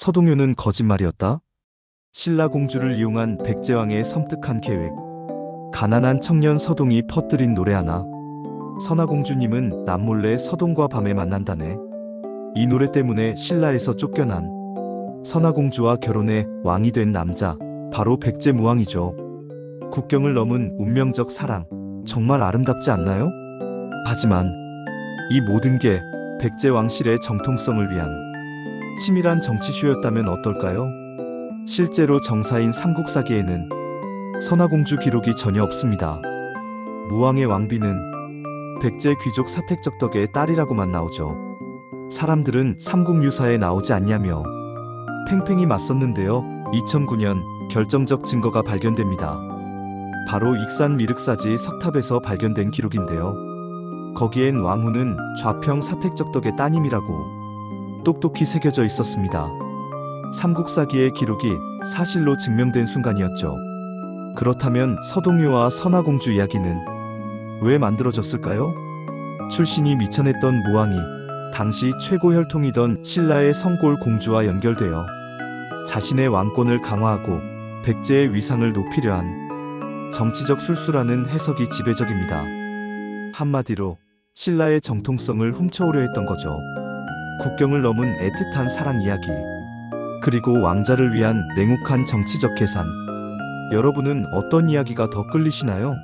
서동요는 거짓말이었다. 신라 공주를 이용한 백제왕의 섬뜩한 계획. 가난한 청년 서동이 퍼뜨린 노래 하나. 선화공주님은 남몰래 서동과 밤에 만난다네. 이 노래 때문에 신라에서 쫓겨난 선화공주와 결혼해 왕이 된 남자, 바로 백제무왕이죠. 국경을 넘은 운명적 사랑, 정말 아름답지 않나요? 하지만 이 모든 게 백제왕실의 정통성을 위한 치밀한 정치쇼였다면 어떨까요? 실제로 정사인 삼국사기에는 선화공주 기록이 전혀 없습니다. 무왕의 왕비는 백제 귀족 사택적 덕의 딸이라고만 나오죠. 사람들은 삼국유사에 나오지 않냐며 팽팽히 맞섰는데요. 2009년 결정적 증거가 발견됩니다. 바로 익산 미륵사지 석탑에서 발견된 기록인데요. 거기엔 왕후는 좌평 사택적 덕의 따님이라고 똑똑히 새겨져 있었습니다. 삼국사기의 기록이 사실로 증명된 순간이었죠. 그렇다면 서동요와 선화공주 이야기는 왜 만들어졌을까요? 출신이 미천했던 무왕이 당시 최고 혈통이던 신라의 성골 공주와 연결되어 자신의 왕권을 강화하고 백제의 위상을 높이려 한 정치적 술수라는 해석이 지배적입니다. 한마디로 신라의 정통성을 훔쳐오려 했던 거죠. 국경을 넘은 애틋한 사랑 이야기. 그리고 왕자를 위한 냉혹한 정치적 계산. 여러분은 어떤 이야기가 더 끌리시나요?